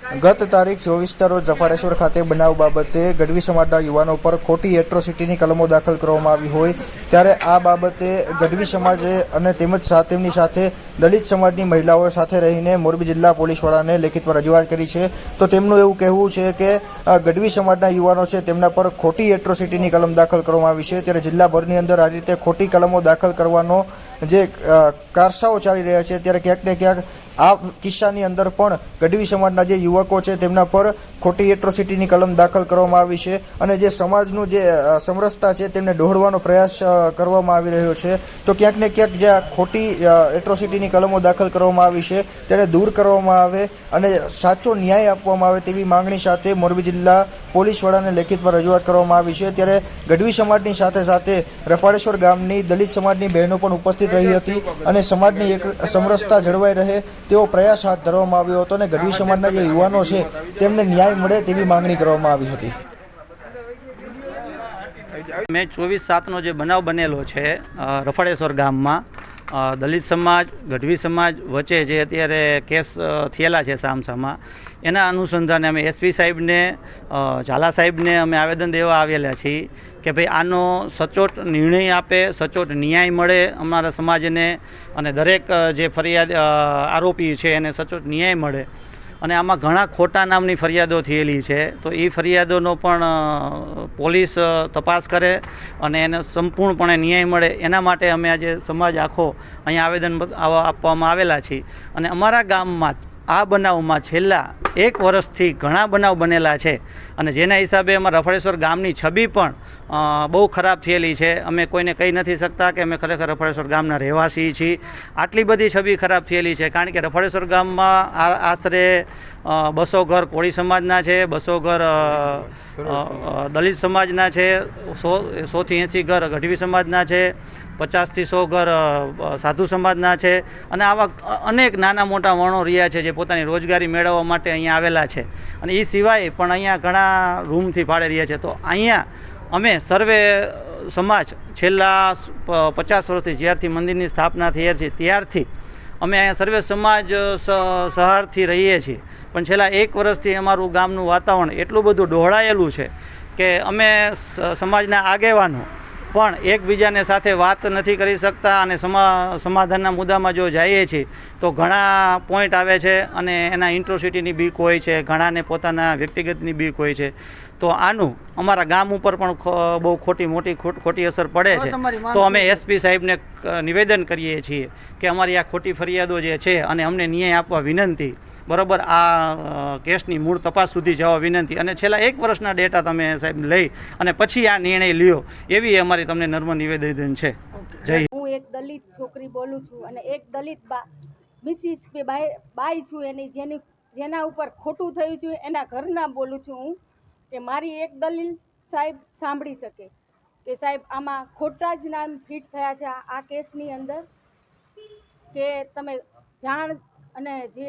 ગત તારીખ ચોવીસના રોજ રફાડેશ્વર ખાતે બનાવ બાબતે ગઢવી સમાજના યુવાનો પર ખોટી એટ્રોસિટીની કલમો દાખલ કરવામાં આવી હોય ત્યારે આ બાબતે ગઢવી સમાજે અને તેમજ તેમની સાથે દલિત સમાજની મહિલાઓ સાથે રહીને મોરબી જિલ્લા પોલીસવાળાને લેખિતમાં રજૂઆત કરી છે. તો તેમનું એવું કહેવું છે કે ગઢવી સમાજના યુવાનો છે તેમના પર ખોટી એટ્રોસિટીની કલમ દાખલ કરવામાં આવી છે. ત્યારે જિલ્લાભરની અંદર આ રીતે ખોટી કલમો દાખલ કરવાનો જે કારસાઓ ચાલી રહ્યા છે, ત્યારે ક્યાંક ને ક્યાંક આ કિસ્સાની અંદર પણ ગઢવી સમાજના જે યુવકો છે તેમના પર ખોટી એટ્રોસિટીની કલમ દાખલ કરવામાં આવી છે અને જે સમાજનું જે સમરસતા છે તેમને ડહોળવાનો પ્રયાસ કરવામાં આવી રહ્યો છે. તો ક્યાંક ને ક્યાંક જે આ ખોટી એટ્રોસિટીની કલમો દાખલ કરવામાં આવી છે તેને દૂર કરવામાં આવે અને સાચો ન્યાય આપવામાં આવે તેવી માંગણી સાથે મોરબી જિલ્લા પોલીસ વડાને લેખિતમાં રજૂઆત કરવામાં આવી છે. ત્યારે ગઢવી સમાજની સાથે સાથે રફાળેશ્વર ગામની દલિત સમાજની બહેનો પણ ઉપસ્થિત રહી હતી અને સમાજની એક સમરસતા જળવાઈ રહે તેવો પ્રયાસ હાથ ધરવામાં આવ્યો હતો અને ગઢવી સમાજના જે યુવાનો છે, તેમને ન્યાય મળે તેવી માંગણી કરવામાં આવી હતી. મેં ચોવીસ સાતનો જે બનાવ બનેલો છે રફાડેશ્વર ગામમાં દલિત સમાજ, ગઢવી સમાજ વચ્ચે જે અત્યારે કેસ થયેલા છે સામસામા, એના અનુસંધાને અમે એસપી સાહેબને ઝાલા સાહેબને અમે આવેદન દેવા આવેલા છીએ કે ભાઈ આનો સચોટ નિર્ણય આપે, સચોટ ન્યાય મળે અમારા સમાજને અને દરેક જે ફરિયાદ આરોપી છે એને સચોટ ન્યાય મળે. અને આમાં ઘણા ખોટા નામની ફરિયાદો થયેલી છે. તો એ ફરિયાદોનો પણ પોલીસ તપાસ કરે અને એને સંપૂર્ણપણે ન્યાય મળે. એના માટે અમે આજે સમાજ આખો અહીંયા આવેદન આપવામાં આવેલા છીએ. અને અમારા ગામમાં જ આ બનાવમાં છેલ્લા એક વર્ષથી ઘણા બનાવ બનેલા છે. અને જેના હિસાબે અમારા રફળેશ્વર ગામની છબી પણ બહુ ખરાબ થયેલી છે. અમે કોઈને કહી નથી શકતા કે અમે ખરેખર રફળેશ્વર ગામના રહેવાસી છીએ. આટલી બધી છબી ખરાબ થયેલી છે. કારણ કે રફળેશ્વર ગામમાં આશરે બસો ઘર કોળી સમાજના છે, બસો ઘર દલિત સમાજના છે, સો, સોથી એંસી ઘર ગઢવી સમાજના છે પચાસથી સો ઘર સાધુ સમાજના છે અને આવા અનેક નાના મોટા વર્ણો રહ્યા છે જે પોતાની રોજગારી મેળવવા માટે અહીંયા આવેલા છે. અને એ સિવાય પણ અહીંયા ઘણા રૂમથી ભાડે રહ્યા છે. તો અહીંયા અમે સર્વે સમાજ છેલ્લા પચાસ વર્ષથી જ્યારથી મંદિરની સ્થાપના થઈ છે ત્યારથી અમે અહીંયા સર્વે સમાજ સહારથી રહીએ છીએ. પણ છેલ્લા એક વર્ષથી અમારું ગામનું વાતાવરણ એટલું બધું ડહોળાયેલું છે કે અમે સમાજના આગેવાનો પણ એકબીજાને સાથે વાત નથી કરી શકતા અને સમા, સમાધાનના મુદ્દામાં જો જઈએ છીએ, તો ઘણા પોઈન્ટ આવે છે અને એના ઇન્ટ્રોસિટીની બીક હોય છે, ઘણાને પોતાના વ્યક્તિગતની બીક હોય છે. તો આનું અમારા ગામ ઉપર પણ બહુ ખોટી મોટી ખોટ- ખોટી અસર પડે છે. તો અમે એસપી સાહેબને નિવેદન કરીએ છીએ કે અમારી આ ખોટી ફરિયાદો જે છે અને અમને ન્યાય આપવા વિનંતી બરોબર આ કેસની મૂળ તપાસ સુધી જવા વિનંતી. અને છેલ્લા એક વર્ષના ડેટા તમે સાહેબ લઈ અને પછી આ નિર્ણય લ્યો એવી અમારી તમને નર્મ નિવેદન છે. જય હું એક દલિત છોકરી બોલું છું અને એક દલિત બા મિસિસ કે બાય બાઈ છું એની જેની જેના ઉપર ખોટું થયું છે એના ઘરના બોલું છું હું. કે મારી એક દલીલ સાહેબ સાંભળી શકે કે સાહેબ આમાં ખોટા જ નામ ફિટ થયા છે આ કેસની અંદર કે તમે જાણ અને જે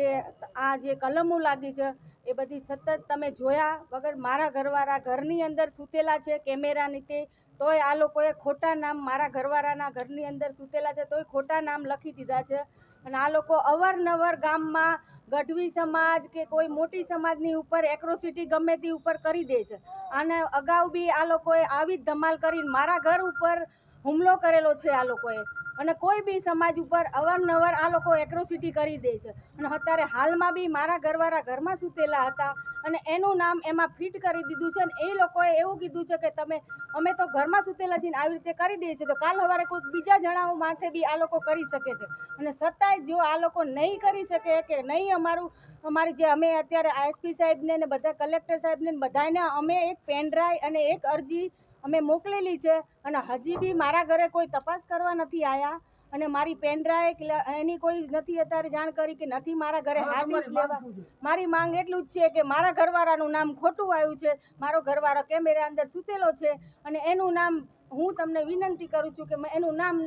આ જે કલમો લાગી છે એ બધી સતત તમે જોયા વગર મારા ઘરવાળા ઘરની અંદર સૂતેલા છે કેમેરાની તે તોય આ લોકોએ ખોટા નામ મારા ઘરવાળાના ઘરની અંદર સૂતેલા છે તોય ખોટા નામ લખી દીધા છે. અને આ લોકો અવારનવાર ગામમાં ગઢવી સમાજ કે કોઈ મોટી સમાજની ઉપર એક્રોસિટી ગમે તે ઉપર કરી દે છે. અને અગાઉ બી આ લોકોએ આવી જ ધમાલ કરીને મારા ઘર ઉપર હુમલો કરેલો છે આ લોકોએ. અને કોઈ બી સમાજ ઉપર અવારનવાર આ લોકો એક્રોસિટી કરી દે છે. અને અત્યારે હાલમાં બી મારા ઘરવાળા ઘરમાં સૂતેલા હતા અને એનું નામ એમાં ફિટ કરી દીધું છે અને એ લોકોએ એવું કીધું છે કે તમે, અમે તો ઘરમાં સૂતેલા છીએ આવી રીતે કરી દઈએ છીએ તો કાલ સવારે કોઈ બીજા જણાઓ માથે બી આ લોકો કરી શકે છે. અને છતાંય જો આ લોકો નહીં કરી શકે કે નહીં અમારું, અમારી જે અમે અત્યારે આઈએસપી સાહેબને ને બધા કલેક્ટર સાહેબને બધાને અમે એક પેનડ્રાઈવ અને એક અરજી અમે મોકલેલી છે અને હજી બી મારા ઘરે કોઈ તપાસ કરવા નથી આવ્યા અને મારી પેનડ્રાઈવ એની કોઈ નથી અત્યારે જાણ કરી કે નથી મારા ઘરે હાર્ડ ડિસ્ક લેવા. મારી માંગ એટલું જ છે કે મારા ઘરવાળાનું નામ ખોટું આવ્યું છે. મારો ઘરવાળો કેમેરા અંદર સૂતેલો છે અને એનું નામ હું તમને વિનંતી કરું છું કે એનું નામ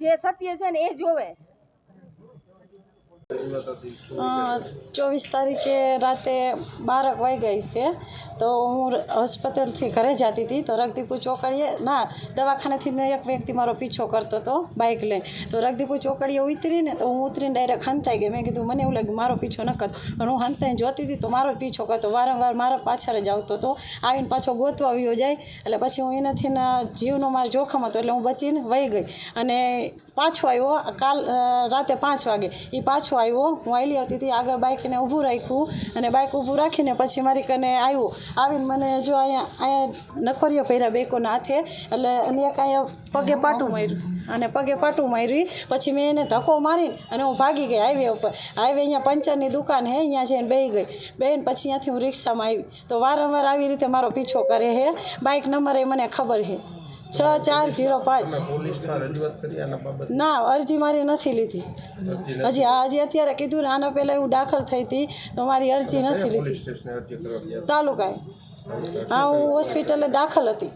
જે સત્ય છે ને એ જોવે. ચોવીસ તારીખે રાતે બારક વાગ્યા છે. તો હું હોસ્પિટલથી ઘરે જતી હતી. તો રગદીપુ ચોકડીએ, ના, દવાખાનેથી એક વ્યક્તિ મારો પીછો કરતો હતો બાઇક લઈને. તો રગદીપુ ચોકડીએ ઉતરીને, તો હું ઉતરીને ડાયરેક્ટ હંતાઈ ગઈ. મેં કીધું, મને એવું લાગ્યું મારો પીછો ન કરતો પણ હું હંતાઈને જોતી હતી, તો મારો પીછો કરતો. વારંવાર મારા પાછળ જ આવતો હતો. આવીને પાછો ગોતવા આવ્યો જાય. એટલે પછી હું એનાથી જીવનો મારો જોખમ હતો, એટલે હું બચીને વહી ગઈ. અને પાછો આવ્યો, કાલ રાતે પાંચ વાગે. એ પાછો આવ્યો. હું આવેલી હતી હતી, આગળ બાઇકને ઊભું રાખ્યું અને બાઇક ઊભું રાખીને પછી મારી કને આવ્યું. આવીને મને જો અહીંયા અહીંયા નખોરીઓ પહેર્યા બેકોના હાથે, એટલે અને એક અહીંયા પગે પાટું માર્યું. અને પગે પાટું માર્યું પછી મેં એને ધક્કો મારીને અને હું ભાગી ગઈ હાઈવે ઉપર. હાઈવે અહીંયા પંચરની દુકાન હે, અહીંયા જઈને બેહી ગઈ. બેન પછી ત્યાંથી હું રિક્ષામાં આવી. તો વારંવાર આવી રીતે મારો પીછો કરે હે. બાઇક નંબર એ મને ખબર છે છ ચાર જીરો પાંચ. ના અરજી મારી નથી લીધી. હજી આ હજી અત્યારે કીધું ને આના પહેલાં હું દાખલ થઈ હતી તો મારી અરજી નથી લીધી. તાલુકાએ. હા હું હોસ્પિટલે દાખલ હતી.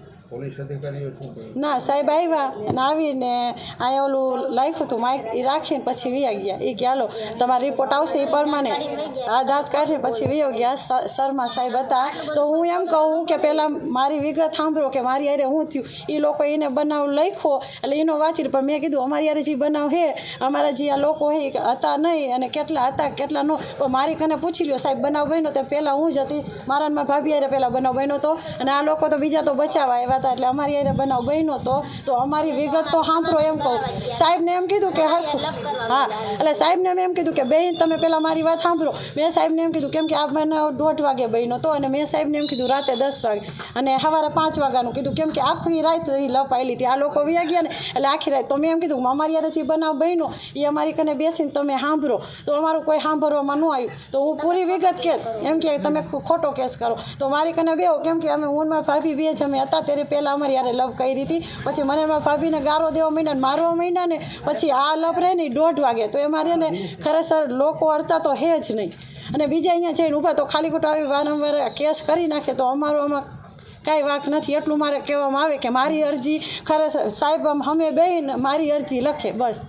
ના, સાહેબ આવ્યા અને આવીને અહીંયા ઓલું લાખ્યું હતું, માઇક એ રાખીને પછી વી ગયા. એ કે, હાલો, તમારો રિપોર્ટ આવશે એ પ્રમાણે આ દાંત કાઢીને પછી વિયો ગયા. શર્મા સાહેબ હતા. તો હું એમ કહું કે પહેલાં મારી વિગત સાંભળો કે મારી અરે શું થયું. એ લોકો એને બનાવ લખ્યો, એટલે એનો વાંચી પણ મેં કીધું, અમારી અરે જે બનાવ હે, અમારા જે આ લોકો હે હતા નહીં અને કેટલા હતા, કેટલા નો પણ મારી કને પૂછી લ્યો, સાહેબ, બનાવ બન્યો? તો પહેલાં હું જ હતી. મારા ભાભી અરે પહેલાં બનાવ બન્યો હતો અને આ લોકો તો બીજા તો બચાવવા આવ્યા હતા એટલે અમારી યારે બનાવ બન્યો હતો તો અમારી વિગત તો સાંભળો એમ કહું. સાહેબને એમ કીધું કે હરખું. હા, એટલે સાહેબને મેં એમ કીધું કે, બેન, તમે પહેલાં મારી વાત સાંભળો. મેં સાહેબને એમ કીધું, કેમ કે આ બનાવ દોઢ વાગે બન્યો હતો અને મેં સાહેબને એમ કીધું, રાતે દસ વાગે. અને સવારે પાંચ વાગ્યાનું કીધું, કેમ કે આખી રાત એ લપાયેલી હતી, આ લોકો વ્યા ગયા ને, એટલે આખી રાત. તો મેં એમ કીધું, અમારી યારે જે બનાવ બન્યો એ અમારી કને બેસીને તમે સાંભળો. તો અમારું કોઈ સાંભળવામાં ન આવ્યું. તો હું પૂરી વિગત કે, એમ કે, તમે ખોટો કેસ કરો. તો મારી કને બેહો, કેમ કે અમે ઊનમાં ભાભી બે જ અમે હતા, ત્યારે પહેલાં અમારી યારે લવ કરી હતી. પછી મને મારા ભાભીને ગારો દેવા માંડ્યા મારવા માંડ્યા ને પછી આ લવ રહે ને દોઢ વાગે. તો એ મારે ને ખરેખર લોકો અડતા તો હે જ નહીં. અને બીજા અહીંયા જઈને ઊભા તો ખાલી ખોટા આવી વારંવાર કેસ કરી નાખે તો અમારો આમાં કાંઈ વાંક નથી. એટલું મારે કહેવામાં આવે કે મારી અરજી ખરેખર સાહેબ આમ અમે બેન મારી અરજી લખે બસ.